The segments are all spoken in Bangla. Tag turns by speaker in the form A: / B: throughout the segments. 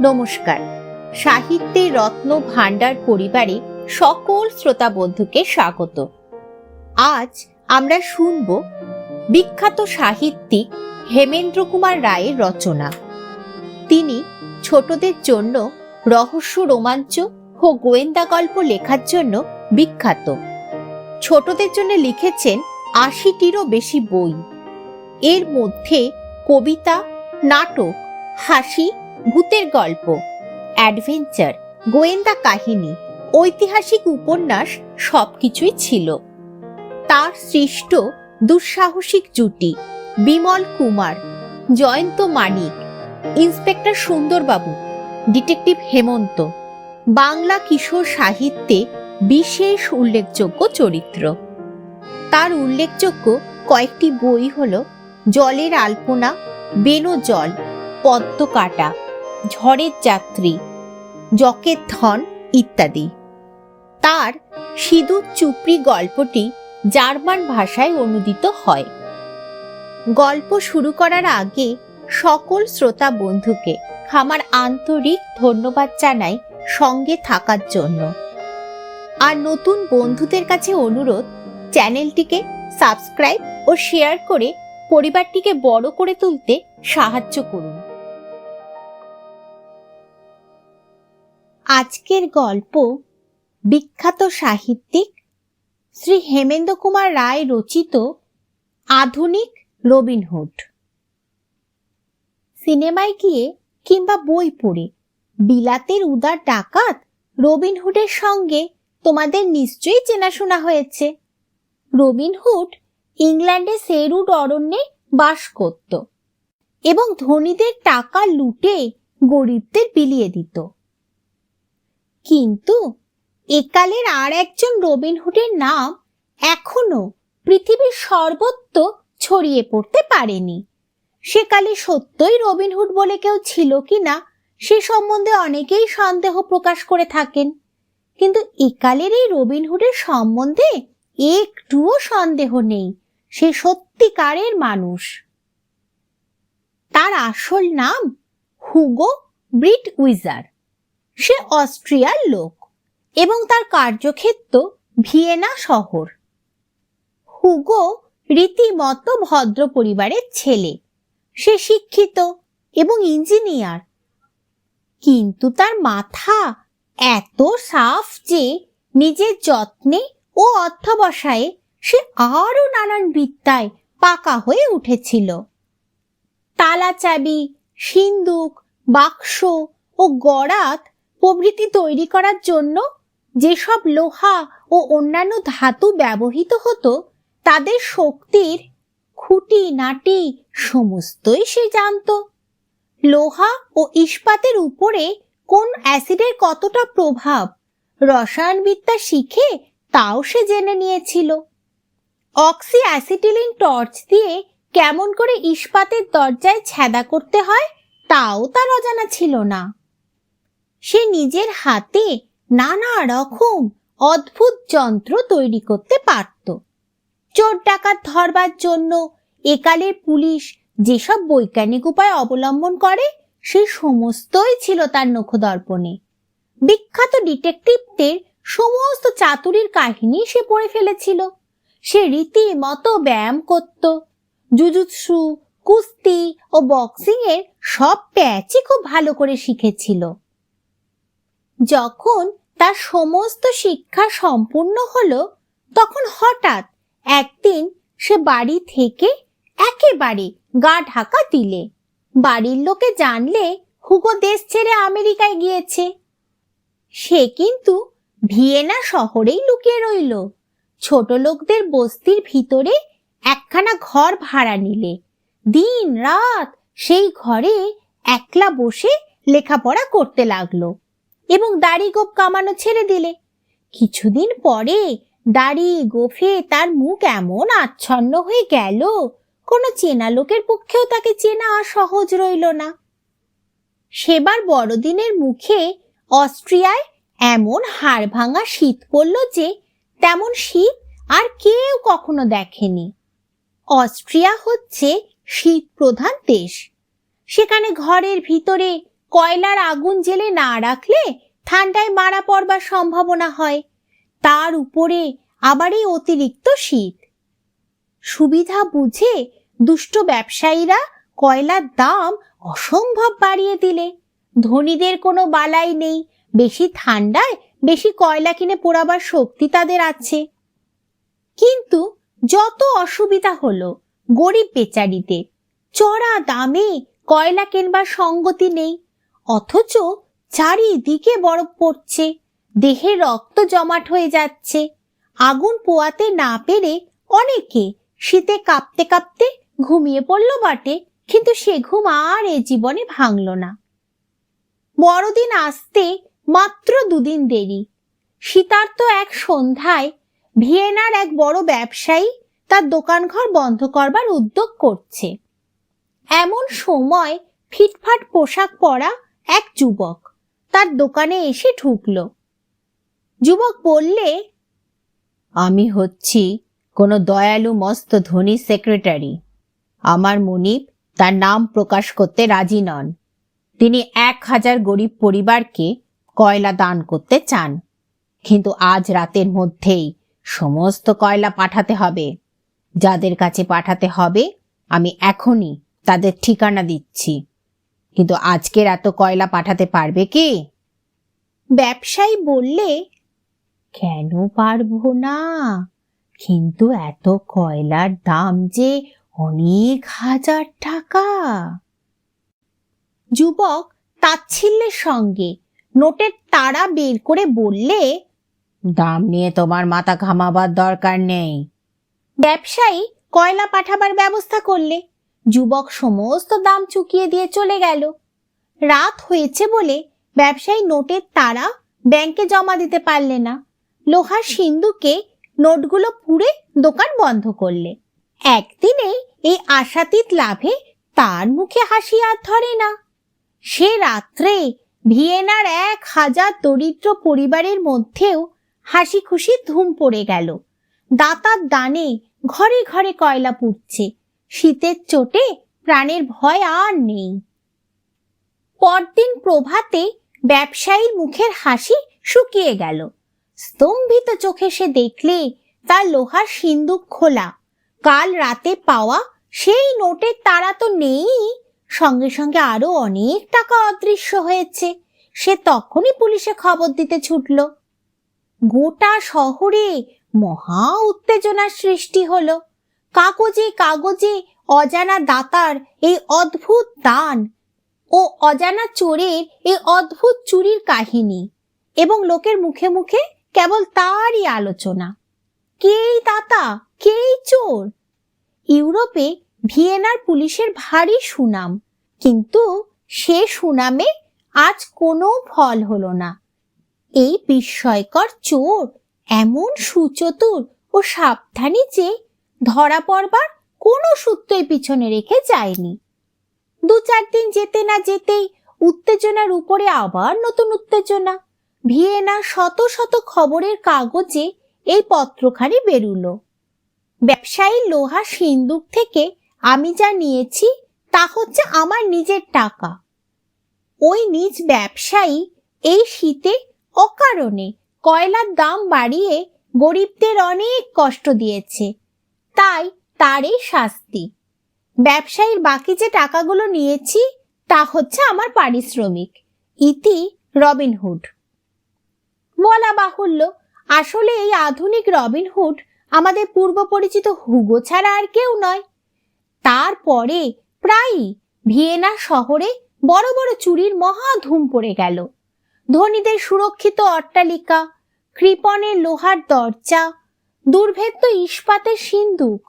A: নমস্কার। সাহিত্যের রত্ন ভাণ্ডার পরিবারে সকল শ্রোতা বন্ধুকে স্বাগত। আজ আমরা শুনব বিখ্যাত সাহিত্যিক হেমেন্দ্র কুমার রায়ের রচনা। তিনি ছোটদের জন্য রহস্য রোমাঞ্চ ও গোয়েন্দা গল্প লেখার জন্য বিখ্যাত। ছোটদের জন্য লিখেছেন আশিটিরও বেশি বই। এর মধ্যে কবিতা, নাটক, হাসি ভূতের গল্প অ্যাডভেঞ্চার গোয়েন্দা কাহিনী, ঐতিহাসিক উপন্যাস সবকিছুই ছিল। তার সৃষ্ট দুঃসাহসিক জুটি, বিমল কুমার, জয়ন্ত মানিক, ইন্সপেক্টর সুন্দরবাবু, ডিটেকটিভ হেমন্ত, বাংলা কিশোর সাহিত্যে বিশেষ উল্লেখযোগ্য চরিত্র। তার উল্লেখযোগ্য কয়েকটি বই হল জলের আলপনা বেনো জল পদ্ম কাটা ঝড়ের যাত্রী জকের ধন ইত্যাদি। তার সিঁদুর চুপড়ি গল্পটি জার্মান ভাষায় অনুদিত হয়। গল্প শুরু করার আগে সকল শ্রোতা বন্ধুকে আমার আন্তরিক ধন্যবাদ জানাই সঙ্গে থাকার জন্য। আর নতুন বন্ধুদের কাছে অনুরোধ, চ্যানেলটিকে সাবস্ক্রাইব ও শেয়ার করে পরিবারটিকে বড় করে তুলতে সাহায্য করুন। আজকের গল্প বিখ্যাত সাহিত্যিক শ্রী হেমেন্দ্র কুমার রায় রচিত আধুনিক রবিনহুড সিনেমায় গিয়ে কিংবা বই পড়ে বিলাতের উদার ডাকাত রবিনহুডের সঙ্গে তোমাদের নিশ্চয়ই চেনাশোনা হয়েছে। রবিনহুড ইংল্যান্ডে সেরুড অরণ্যে বাস করত এবং ধনীদের টাকা লুটে গরিবদের বিলিয়ে দিত। কিন্তু একালের আর একজন রবিনহুডের নাম এখনও পৃথিবীর সর্বত্র ছড়িয়ে পড়তে পারেনি। সেকালে সত্যই রবিনহুড বলে কেউ ছিল কি না সে সম্বন্ধে অনেকেই সন্দেহ প্রকাশ করে থাকেন। কিন্তু একালের এই রবিনহুডের সম্বন্ধে একটুও সন্দেহ নেই, সে সত্যিকারের মানুষ। তার আসল নাম হুগো ব্রিট উইজার সে অস্ট্রিয়ার লোক এবং তার কার্যক্ষেত্র ভিয়েনা শহর। হুগো রীতিমতো ভদ্র পরিবারের ছেলে। সে শিক্ষিত এবং ইঞ্জিনিয়ার। কিন্তু তার মাথা এত সাফ যে নিজের যত্নে ও অধ্যবসায়ে সে আরও নানান বিদ্যায় পাকা হয়ে উঠেছিল। তালা চাবি সিন্দুক, বাক্স ও গড়াত প্রভৃতি তৈরি করার জন্য যেসব লোহা ও অন্যান্য ধাতু ব্যবহৃত হতো, তাদের শক্তির খুঁটি, নাটি সমস্তই সে জানত। লোহা ও ইস্পাতের উপরে কোন অ্যাসিডের কতটা প্রভাব রসায়নবিদ্যা শিখে তাও সে জেনে নিয়েছিল। অক্সি অ্যাসিটিলিন টর্চ দিয়ে কেমন করে ইস্পাতের দরজায় ছ্যাদা করতে হয়, তাও তার অজানা ছিল না। সে নিজের হাতে নানা রকম অদ্ভুত যন্ত্র তৈরি করতে পারত। চোর ডাকাত ধরবার জন্য একালের পুলিশ যেসব বৈজ্ঞানিক উপায় অবলম্বন করে সে সমস্তই ছিল তার নখদর্পণে। বিখ্যাত ডিটেকটিভদের সমস্ত চাতুরির কাহিনী সে পড়ে ফেলেছিল। সে রীতিমতো ব্যায়াম করত। জুজুৎসু, কুস্তি ও বক্সিং এর সব প্যাচই খুব ভালো করে শিখেছিল। যখন তার সমস্ত শিক্ষা সম্পূর্ণ হলো, তখন হঠাৎ একদিন সে বাড়ি থেকে একেবারে গা ঢাকা দিলে। বাড়ির লোকে জানলে হুগো দেশ ছেড়ে আমেরিকায় গিয়েছে। সে কিন্তু ভিয়েনা শহরেই লুকিয়ে রইল। ছোট লোকদের বস্তির ভিতরে একখানা ঘর ভাড়া নিলে। দিন রাত সেই ঘরে একলা বসে লেখাপড়া করতে লাগল। এবং দাড়ি গোপ কামানো ছেড়ে দিলে। কিছুদিন পরে দাড়ি গোফে তার মুখ এমন আচ্ছন্ন হয়ে গেল, কোনো চেনা লোকের পক্ষেও তাকে চেনা আর সহজ রইল না। সেবার বড়দিনের মুখে অস্ট্রিয়ায় এমন হাড় ভাঙা শীত পড়ল যে তেমন শীত আর কেউ কখনো দেখেনি। অস্ট্রিয়া হচ্ছে শীত প্রধান দেশ। সেখানে ঘরের ভিতরে কয়লার আগুন জেলে না রাখলে ঠান্ডায় মারা পড়বার সম্ভাবনা হয়। তার উপরে আবার এই অতিরিক্ত শীত। সুবিধা বুঝে দুষ্ট ব্যবসায়ীরা কয়লার দাম অসম্ভব বাড়িয়ে দিলে। ধনীদের কোনো বালাই নেই, বেশি ঠান্ডায় বেশি কয়লা কিনে পোড়াবার শক্তি তাদের আছে। কিন্তু যত অসুবিধা হলো গরিব বেচারিদের, চড়া দামে কয়লা কেনবার সঙ্গতি নেই। অথচ চারিদিকে বরফ পড়ছে, দেহে রক্ত জমাট হয়ে যাচ্ছে। আগুন পোয়াতে না পেরে অনেকে শীতে কাঁপতে কাঁপতে ঘুমিয়ে পড়ল বটে, কিন্তু সে ঘুম আর এ জীবনে ভাঙল না। বড়দিন আসতে মাত্র দুদিন দেরি। শীতার্থ এক সন্ধ্যায় ভিয়েনার এক বড় ব্যবসায়ী তার দোকানঘর বন্ধ করবার উদ্যোগ করছে। এমন সময় ফিটফাট পোশাক পরা এক যুবক তার দোকানে এসে ঢুকলো। যুবক বললে, আমি হচ্ছি কোনো দয়ালু মস্ত ধনী সেক্রেটারি। আমার মনিব তার নাম প্রকাশ করতে রাজি নন। তিনি এক হাজার গরিব পরিবারকে কয়লা দান করতে চান। কিন্তু আজ রাতের মধ্যেই সমস্ত কয়লা পাঠাতে হবে। যাদের কাছে পাঠাতে হবে, আমি এখনই তাদের ঠিকানা দিচ্ছি। কিন্তু আজকের এত কয়লা পাঠাতে পারবে কি? ব্যবসায়ী বললে, কেন পারব না? কিন্তু এত কয়লার দাম যে অনেক হাজার টাকা। যুবক তাচ্ছিল্যের সঙ্গে নোটের তারা বের করে বললে, দাম নিয়ে তোমার মাথা ঘামাবার দরকার নেই। ব্যবসায়ী কয়লা পাঠাবার ব্যবস্থা করলে যুবক সমস্ত দাম চুকিয়ে দিয়ে চলে গেল। রাত হয়েছে বলে ব্যবসায়ী নোটের তারা ব্যাংকে জমা দিতে পারলে না। লোহার সিন্ধুকে নোটগুলো পুড়ে দোকান বন্ধ করলে। একদিনে এই আশাতীত লাভে তার মুখে হাসি আর ধরে না। সে রাত্রে ভিয়েনার এক হাজার দরিদ্র পরিবারের মধ্যেও হাসি খুশি ধুম পড়ে গেল। দাতার দানে ঘরে ঘরে কয়লা পুড়ছে। শীতের চোটে প্রাণের ভয় আর নেই। পরদিন প্রভাতে ব্যবসায়ীর মুখের হাসি শুকিয়ে গেল। স্তম্ভিত চোখে সে দেখলে তার লোহার সিন্দুক খোলা। কাল রাতে পাওয়া সেই নোটের তারা তো নেই। সঙ্গে সঙ্গে আরও অনেক টাকা অদৃশ্য হয়েছে। সে তখনই পুলিশে খবর দিতে ছুটল। গোটা শহরে মহা উত্তেজনার সৃষ্টি হলো। কাগজে কাগজে অজানা দাতার এই অদ্ভুত দান ও অজানা চোরের এই অদ্ভুত চুরির কাহিনী এবং লোকের মুখে মুখে কেবল তারই আলোচনা। কেই দাতা? কেই চোর? ইউরোপে ভিয়েনার পুলিশের ভারী সুনাম, কিন্তু সে সুনামে আজ কোনো ফল হলো না। এই বিস্ময়কর চোর এমন সুচতুর ও সাবধানী যে ধরা পড়বার কোনো সূত্রই পিছনে রেখে যায়নি। দু চার দিন যেতে না যেতেই উত্তেজনার উপরে আবার নতুন উত্তেজনা। ভিয়েনা শত শত খবরের কাগজে এই পত্রখানি বেরুলো। ব্যবসায়ী লোহা সিন্দুক থেকে আমি যা নিয়েছি তা হচ্ছে আমার নিজের টাকা। ওই নিজ ব্যবসায়ী এই শীতে অকারণে কয়লার দাম বাড়িয়ে গরিবদের অনেক কষ্ট দিয়েছে। তাই তারই শাস্তি। ব্যবসায়ীর বাকি যে টাকাগুলো নিয়েছি, তা হচ্ছে আমার পারিশ্রমিক। ইতি রবিনহুড বলা বাহুল্য, আসলে এই আধুনিক রবিনহুড আমাদের পূর্ব পরিচিত হুগো ছাড়া আর কেউ নয়। তারপরে প্রায়ই ভিয়েনা শহরে বড় বড় চুরির মহা ধুম পড়ে গেল। ধনীদের সুরক্ষিত অট্টালিকা, কৃপণের লোহার দরজা দুর্ভেদ্য ইস্পাতের সিন্দুক।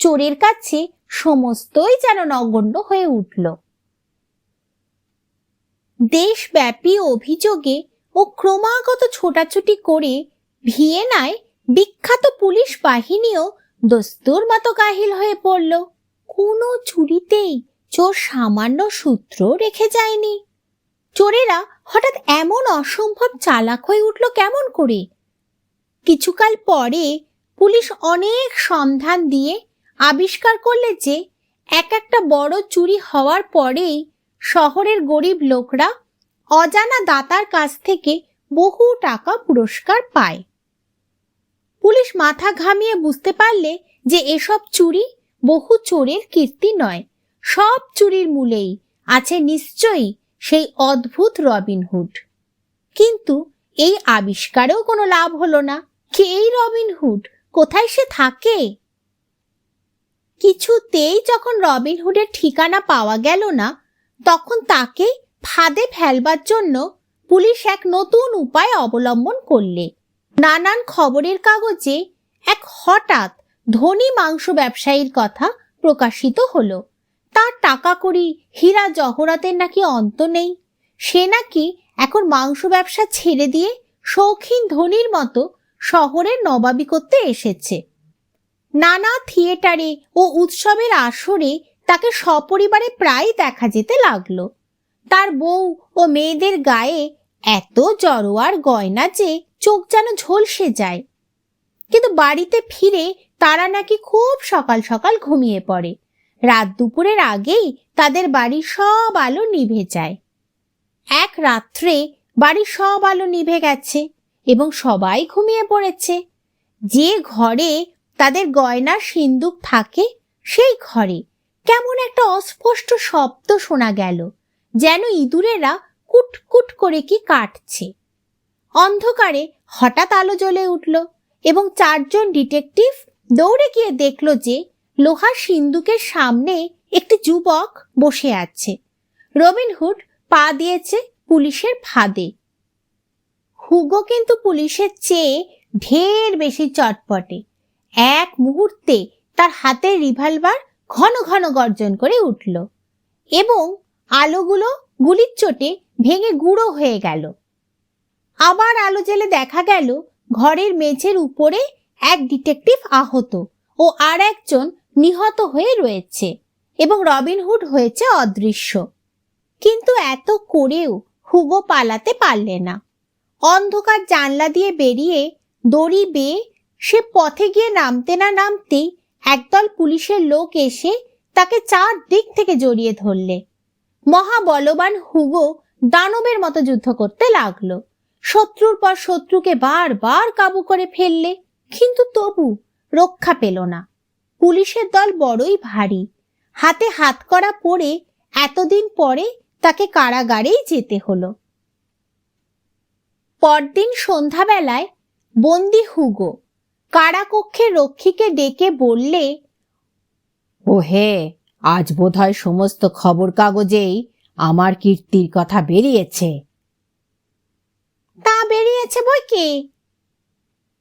A: চোরের কাছে সমস্তই যেন নগণ্য হয়ে উঠল। দেশব্যাপী অভিযোগে ও ক্রমাগত ছোটাছুটি করে ভিয়েনায় বিখ্যাত পুলিশ বাহিনীও দস্তুর মতো কাহিল হয়ে পড়ল। কোনো চুরিতেই চোর সামান্য সূত্র রেখে যায়নি। চোরেরা হঠাৎ এমন অসম্ভব চালাক হয়ে উঠল কেমন করে? কিছুকাল পরে পুলিশ অনেক সন্ধান দিয়ে আবিষ্কার করলে যে এক একটা বড় চুরি হওয়ার পরেই শহরের গরিব লোকরা অজানা দাতার কাছ থেকে বহু টাকা পুরস্কার পায়। পুলিশ মাথা ঘামিয়ে বুঝতে পারলে যে এসব চুরি বহু চোরের কীর্তি নয়, সব চুরির মূলেই আছে নিশ্চয়ই সেই অদ্ভুত রবিনহুড কিন্তু এই আবিষ্কারেও কোনো লাভ হলো না। কে এই রবিনহুড কোথায় সে থাকে? কিছুতেই যখন রবিনহুডের ঠিকানা পাওয়া গেল না, তখন তাকে ফাঁদে ফেলবার জন্য পুলিশ এক নতুন উপায় অবলম্বন করলে। নানান খবরের কাগজে এক হঠাৎ ধনী মাংস ব্যবসায়ীর কথা প্রকাশিত হলো। তার টাকা করি হীরা জহরাতের নাকি অন্ত নেই। সে নাকি এখন মাংস ব্যবসা ছেড়ে দিয়ে শৌখিন ধনির মতো শহরের নবাবি করতে এসেছে। নানা থিয়েটারে ও উৎসবের আসরে তাকে সপরিবারে প্রায় দেখা যেতে লাগল। তার বউ ও মেয়েদের গায়ে এত জড়োয়ার গয়না যে চোখ যেন ঝলসে যায়। কিন্তু বাড়িতে ফিরে তারা নাকি খুব সকাল সকাল ঘুমিয়ে পড়ে। রাত দুপুরের আগেই তাদের বাড়ির সব আলো নিভে যায়। এক রাত্রে বাড়ির সব আলো নিভে গেছে। এবং সবাই ঘুমিয়ে পড়েছে। যে ঘরে তাদের গয়নার সিন্দুক থাকে, সেই ঘরে কেমন একটা অস্পষ্ট শব্দ শোনা গেল, যেন ইঁদুরেরা কুটকুট করে কি কাটছে। অন্ধকারে হঠাৎ আলো জ্বলে উঠল এবং চারজন ডিটেকটিভ দৌড়ে গিয়ে দেখল যে লোহার সিন্দুকের সামনে একটি যুবক বসে আছে। রবিনহুড পা দিয়েছে পুলিশের ফাঁদে। হুগো কিন্তু পুলিশের চেয়ে ঢের বেশি চটপটে। এক মুহূর্তে তার হাতের রিভলভার ঘন ঘন গর্জন করে উঠল এবং আলোগুলো গুলির চোটে ভেঙে গুঁড়ো হয়ে গেল। আবার আলো জেলে দেখা গেল ঘরের মেঝের উপরে এক ডিটেকটিভ আহত ও আর একজন নিহত হয়ে রয়েছে এবং রবিনহুড হয়েছে অদৃশ্য। কিন্তু এত করেও হুগো পালাতে পারলে না। অন্ধকার জানলা দিয়ে বেরিয়ে দড়ি বেয়ে সে পথে গিয়ে নামতে না নামতেই একদল পুলিশের লোক এসে তাকে চার দিক থেকে জড়িয়ে ধরলে। মহাবলবান হুগো দানবের মতো যুদ্ধ করতে লাগল। শত্রুর পর শত্রুকে বারবার কাবু করে ফেললে, কিন্তু তবু রক্ষা পেল না। পুলিশের দল বড়ই ভারী। হাতে হাত করা পড়ে এতদিন পরে তাকে কারাগারেই যেতে হলো। পরদিন সন্ধ্যাবেলায় বন্দি হুগো। কারাকক্ষে রক্ষীকে ডেকে বললে
B: ও হে আজ বোধহয় সমস্ত খবর কাগজেই আমার কীর্তির কথা বেরিয়েছে।
A: তা বেরিয়েছে বই কি?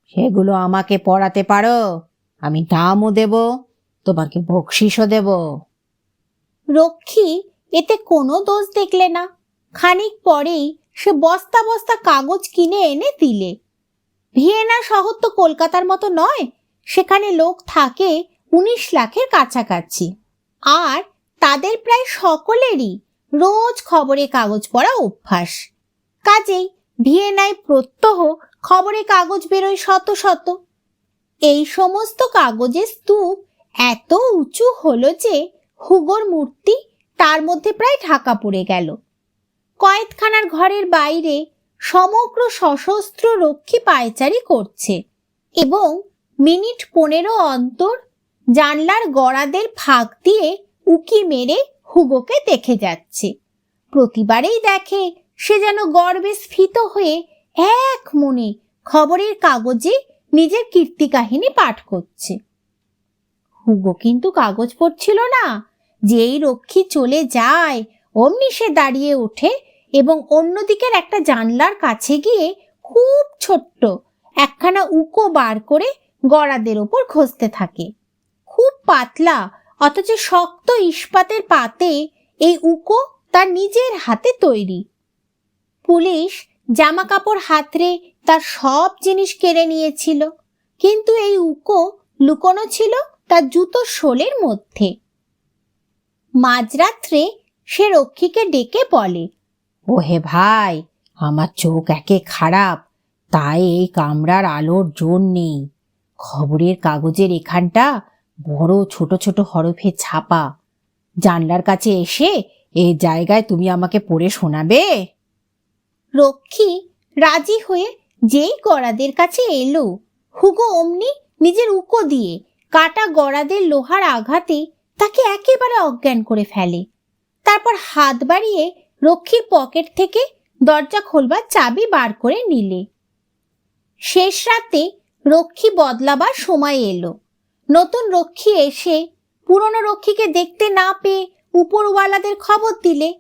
B: সেগুলো আমাকে পড়াতে পারো। আমি দামও দেব, তোমাকে বকশিসও দেব।
A: রক্ষী এতে কোনো দোষ দেখলে না। খানিক পরেই সে বস্তা বস্তা কাগজ কিনে এনে দিলে। ভিয়েনা শহর তো কলকাতার মতো নয়, সেখানে লোক থাকে উনিশ লাখের কাছাকাছি। আর তাদের প্রায় সকলেরই রোজ খবরে কাগজ পড়া অভ্যাস। কাজেই ভিয়েনায় প্রত্যহ খবরে কাগজ বেরোয় শত শত। এই সমস্ত কাগজের স্তূপ এত উঁচু হলো যে হুগোর মূর্তি তার মধ্যে প্রায় ঢাকা পড়ে গেল। কয়েদখানার ঘরের বাইরে সমগ্র সশস্ত্র রক্ষী পায়চারি করছে এবং মিনিট পনেরো অন্তর জানলার গড়াদের ফাঁক দিয়ে উকি মেরে হুগোকে দেখে যাচ্ছে। প্রতিবারেই দেখে সে যেন গর্বে স্ফীত হয়ে এক মনে খবরের কাগজে নিজের কীর্তি কাহিনী পাঠ করছে। হুগো কিন্তু কাগজ পড়ছিল না। যেই রক্ষী চলে যায়, অমনি সে দাঁড়িয়ে ওঠে এবং অন্যদিকের একটা জানলার কাছে গিয়ে খুব ছোট্ট একখানা উকো বার করে গড়াদের ওপর ঘষতে থাকে। খুব পাতলা, অথচ শক্ত ইস্পাতের পাতে এই উকো তার নিজের হাতে তৈরি। পুলিশ জামা কাপড় হাতরে তার সব জিনিস কেড়ে নিয়েছিল, কিন্তু এই উকো লুকোনো ছিল তার জুতো শোলের মধ্যে। মাঝরাত্রে সে রক্ষীকে ডেকে বলে
B: ও হে ভাই, আমার চোখ একে খারাপ, তাই এই কামরার আলোর জোর নেই। খবরের কাগজের এখানটা বড় ছোট ছোট হরফে ছাপা। জানলার কাছে এসে এ জায়গায় তুমি আমাকে পড়ে শোনাবে?
A: রক্ষী, রাজি হয়ে যেই গড়াদের কাছে এলো, হুগো অমনি নিজের উকো দিয়ে কাটা গড়াদের লোহার আঘাতে তাকে একেবারে অজ্ঞান করে ফেলে। তারপর হাত বাড়িয়ে রক্ষীর পকেট থেকে দরজা খোলবার চাবি বার করে নিলে। শেষ রাতে রক্ষী বদলাবার সময় এলো। নতুন রক্ষী এসে পুরনো রক্ষীকে দেখতে না পেয়ে উপরওয়ালাদের খবর দিলে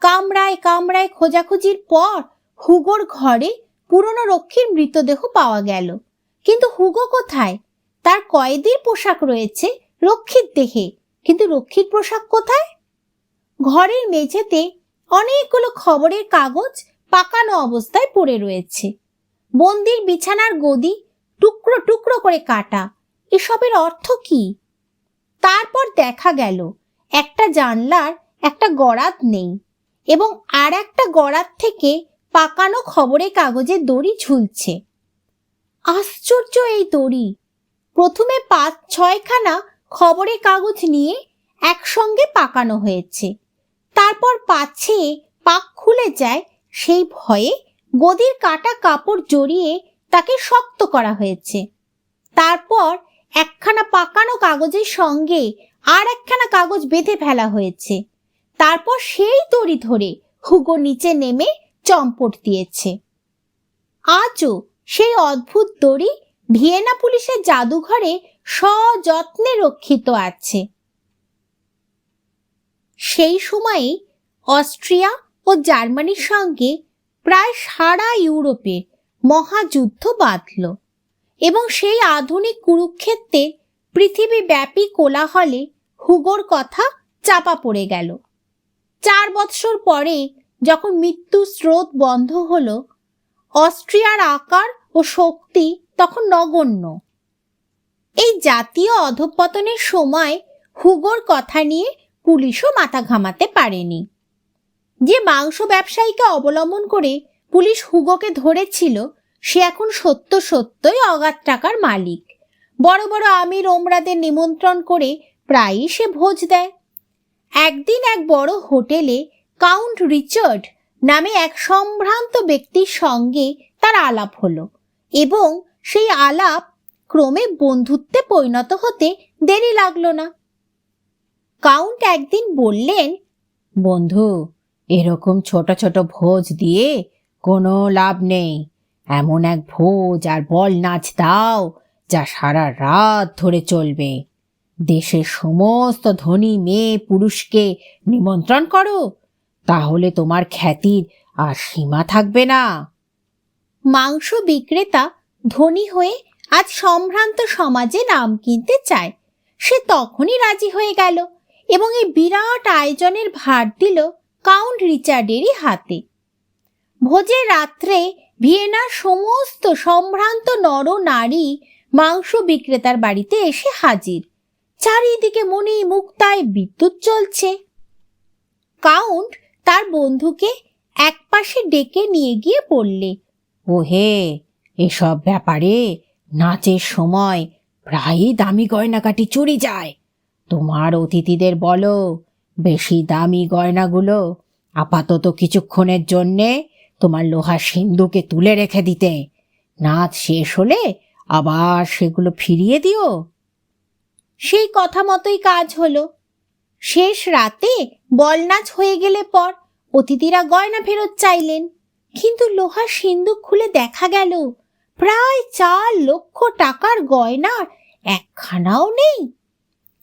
A: কামরায় কামরায় খোঁজাখুঁজির পর হুগোর ঘরে পুরনো রক্ষীর মৃতদেহ পাওয়া গেল। কিন্তু হুগো কোথায়? তার কয়েদির পোশাক রয়েছে রক্ষীর দেহে। কিন্তু রক্ষীর পোশাক কোথায়? ঘরের মেঝেতে অনেকগুলো খবরের কাগজ পাকানো অবস্থায় পড়ে রয়েছে। বন্দির বিছানার গদি টুকরো টুকরো করে কাটা, এসবের অর্থ কি? তারপর দেখা গেল, একটা জানলার একটা গড়াত নেই এবং আর একটা গড়াত থেকে পাকানো খবরের কাগজের দড়ি ঝুলছে। আশ্চর্য এই দড়ি! প্রথমে পাঁচ ছয়খানা খবরের কাগজ নিয়ে একসঙ্গে পাকানো হয়েছে। তারপর পাছে পাক খুলে যায়, সেই ভয়ে গদির কাটা কাপড় জড়িয়ে তাকে শক্ত করা হয়েছে। তারপর একখানা পাকানো কাগজের সঙ্গে আর একখানা কাগজ বেঁধে ফেলা হয়েছে। তারপর সেই দড়ি ধরে হুগো নিচে নেমে চম্পট দিয়েছে। আজও সেই অদ্ভুত দড়ি ভিয়েনা পুলিশের জাদুঘরে সযত্নে রক্ষিত আছে। সেই সময়ে অস্ট্রিয়া ও জার্মানির সঙ্গে প্রায় সারা ইউরোপে মহাযুদ্ধ বাঁধল এবং সেই আধুনিক কুরুক্ষেত্রে পৃথিবীব্যাপী কোলাহলে হুগোর কথা চাপা পড়ে গেল। চার বৎসর পরে যখন মৃত্যু স্রোত বন্ধ হলো, অস্ট্রিয়ার আকার ও শক্তি তখন নগণ্য। এই জাতীয় অধঃপতনের সময় হুগোর কথা নিয়ে পুলিশও মাথা ঘামাতে পারেনি। যে মাংস ব্যবসায়ীকে অবলম্বন করে পুলিশ হুগোকে ধরেছিল, সে এখন সত্য সত্যই অগাধ টাকার মালিক। বড় বড় আমির ওমরাদের নিমন্ত্রণ করে প্রায়ই সে ভোজ দেয়। একদিন এক বড় হোটেলে কাউন্ট রিচার্ড নামে এক সম্ভ্রান্ত ব্যক্তির সঙ্গে তার আলাপ হলো এবং সেই আলাপ ক্রমে বন্ধুত্বে পরিণত হতে দেরি লাগল না। কাউন্ট একদিন বললেন,
B: বন্ধু, এরকম ছোট ছোট ভোজ দিয়ে কোনো লাভ নেই। এমন এক ভোজ আর বল নাচ দাও যা সারা রাত ধরে চলবে। দেশের সমস্ত ধনী মেয়ে পুরুষকে নিমন্ত্রণ করো, তাহলে তোমার খ্যাতির আর সীমা থাকবে না।
A: মাংস বিক্রেতা ধনী হয়ে আজ সম্ভ্রান্ত সমাজে নাম কিনতে চায়। সে তখনই রাজি হয়ে গেল। এবং এই বিরাট আয়োজনের ভার দিল কাউন্ট রিচার্ডেরই হাতে। ভোজের রাত্রে ভিয়েনার সমস্ত সম্ভ্রান্ত নর নারী মাংস বিক্রেতার বাড়িতে এসে হাজির। চারিদিকে মনি মুক্তায় বিদ্যুৎ চলছে কাউন্ট তার বন্ধুকে একপাশে ডেকে নিয়ে গিয়ে বললে
B: ও হে এসব ব্যাপারে নাচের সময় প্রায়ই দামি গয়নাকাটি চুরি যায়। তোমার অতিথিদের বলো, বেশি দামি গয়নাগুলো, আপাতত কিছুক্ষণের জন্যে তোমার লোহার সিন্ধুকে তুলে রেখে দিতে। নাচ শেষ হলে আবার সেগুলো ফিরিয়ে দিও।
A: সেই কথা মতোই কাজ হলো। শেষ রাতে বলনাচ হয়ে গেলে পর অতিথিরা গয়না ফেরত চাইলেন। কিন্তু লোহার সিন্দুক খুলে দেখা গেল, প্রায় চার লক্ষ টাকার গয়নার একখানাও নেই।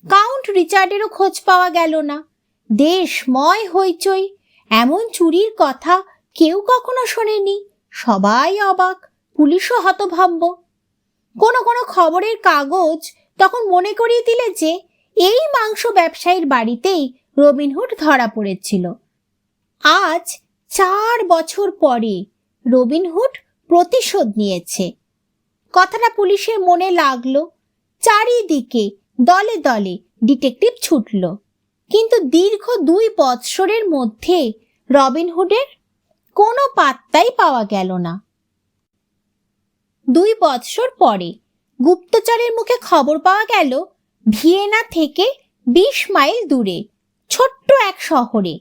A: কাউন্ট রিচার্ডেরও খোঁজ পাওয়া গেল না। দেশময় হইচই, এমন চুরির কথা কেউ কখনো শোনেনি। সবাই অবাক, পুলিশও হতভাব্য কোনো কোনো খবরের কাগজ তখন মনে করিয়ে দিলে যে, এই মাংস ব্যবসায়ীর বাড়িতেই রবিনহুড ধরা পড়েছিল। আজ চার বছর পরে রবিনহুড প্রতিশোধ নিয়েছে। কথাটা পুলিশের মনে লাগল। চারিদিকে দলে দলে ডিটেকটিভ ছুটল। কিন্তু দীর্ঘ দুই বৎসরের মধ্যে রবিনহুডের কোনো পাত্তাই পাওয়া গেল না। দুই বৎসর পরে গুপ্তচরের মুখে খবর পাওয়া গেল, ভিয়েনা থেকে বিশ মাইল দূরে, ছোট্ট এক শহরে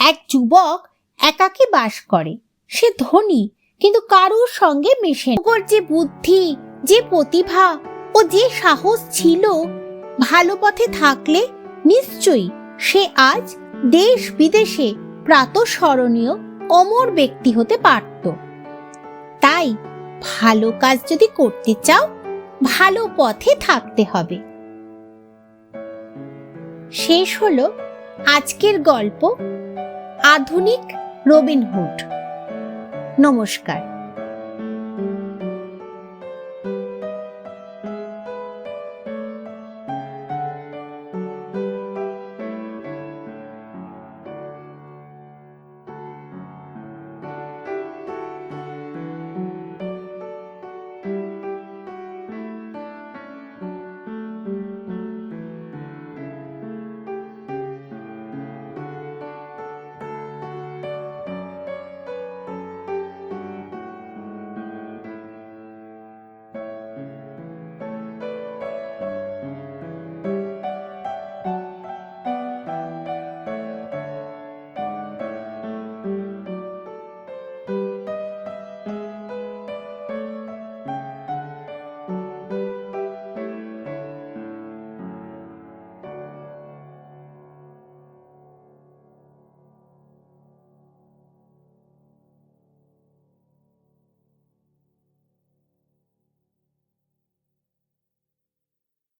A: এক যুবক একাকী বাস করে। সে ধনী, কিন্তু কারুর সঙ্গে মেশে যে বুদ্ধি, যে প্রতিভা ও যে সাহস ছিল ভালো পথে থাকলে নিশ্চয়ই সে আজ দেশ বিদেশে প্রাতঃস্মরণীয় অমর ব্যক্তি হতে পারত। তাই ভালো কাজ যদি করতে চাও, ভালো পথে থাকতে হবে। শেষ হলো আজকের গল্প আধুনিক রবিনহুড। নমস্কার।